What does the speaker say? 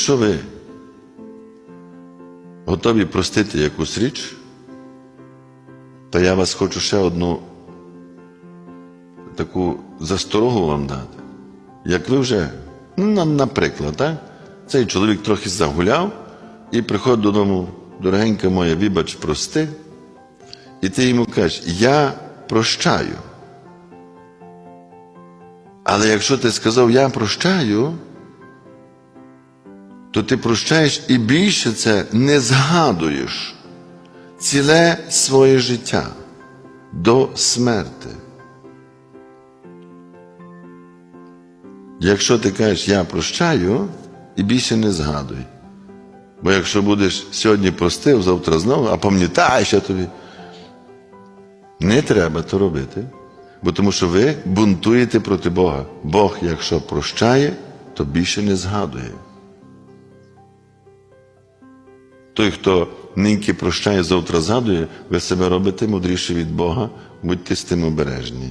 якщо ви готові простити якусь річ, то я вас хочу ще одну таку засторогу вам дати. Як ви вже, ну, наприклад, так? цей чоловік трохи загуляв і приходить додому, дорогенька моя, вибач, прости. І ти йому кажеш, я прощаю. Але якщо ти сказав я прощаю, то ти прощаєш і більше це не згадуєш ціле своє життя до смерти. Якщо ти кажеш я прощаю, і більше не згадуй. Бо якщо будеш сьогодні простив, завтра знову, а пам'ятай, що тобі. Не треба то робити, бо тому що ви бунтуєте проти Бога. Бог, якщо прощає, то більше не згадує. Той, хто ниньки прощає, завтра згадує, ви себе робите мудріше від Бога, будьте з тим обережні.